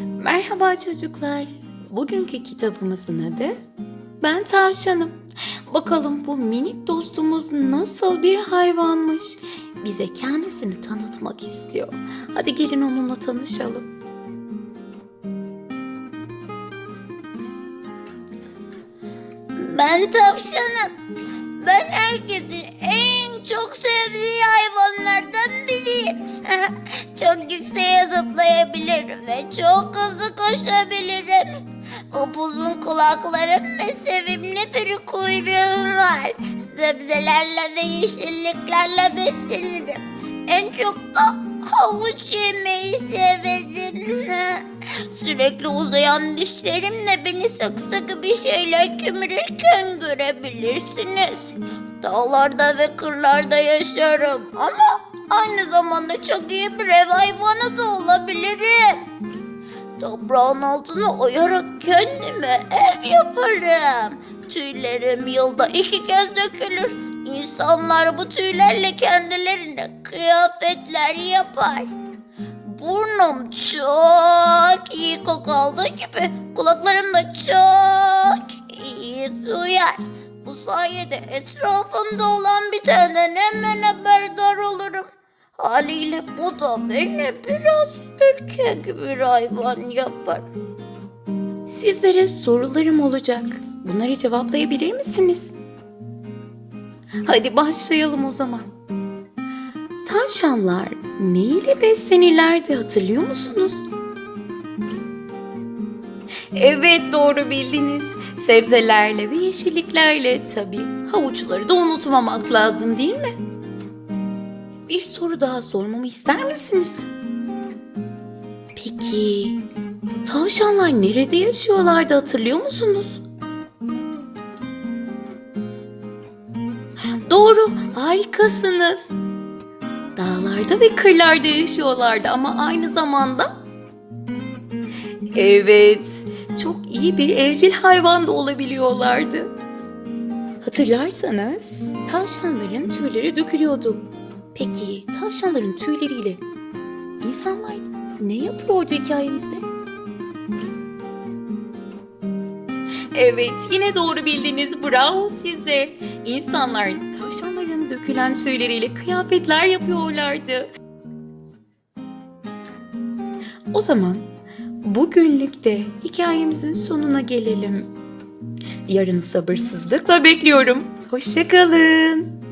Merhaba çocuklar. Bugünkü kitabımızın adı Ben Tavşanım. Bakalım bu minik dostumuz nasıl bir hayvanmış. Bize kendisini tanıtmak istiyor. Hadi gelin onunla tanışalım. Ben tavşanım. Ben herkesin yükseğe zıplayabilirim ve çok hızlı koşabilirim. Upuzun kulaklarım ve sevimli bir kuyruğum var. Sebzelerle ve yeşilliklerle beslenirim. En çok da havuç yemeyi severim. Sürekli uzayan dişlerimle beni sık sıkı bir şeyler kemirirken görebilirsiniz. Dağlarda ve kırlarda yaşarım ama aynı zamanda çok iyi bir ev hayvanı da olabilirim. Toprağın altına oyarak kendime ev yaparım. Tüylerim yılda iki kez dökülür. İnsanlar bu tüylerle kendilerine kıyafetler yapar. Burnum çok iyi koku aldığı gibi kulaklarım da çok iyi duyar. Bu sayede etrafımda olan bitenden hemen haberdar olurum. Haliyle bu da beni biraz ürkek bir hayvan yapar. Sizlere sorularım olacak. Bunları cevaplayabilir misiniz? Hadi başlayalım o zaman. Tavşanlar ne ile beslenirlerdi hatırlıyor musunuz? Evet doğru bildiniz. Sebzelerle ve yeşilliklerle tabii. Havuçları da unutmamak lazım değil mi? Bir soru daha sormamı ister misiniz? Peki tavşanlar nerede yaşıyorlardı hatırlıyor musunuz? Doğru, harikasınız. Dağlarda ve kırlarda yaşıyorlardı ama aynı zamanda Evet, çok iyi bir evcil hayvan da olabiliyorlardı. Hatırlarsanız tavşanların tüyleri dökülüyordu. Peki tavşanların tüyleriyle insanlar ne yapıyordu hikayemizde? Evet, yine doğru bildiniz. Bravo size. İnsanlar tavşanların dökülen tüyleriyle kıyafetler yapıyorlardı. O zaman bugünlük de hikayemizin sonuna gelelim. Yarın sabırsızlıkla bekliyorum. Hoşçakalın.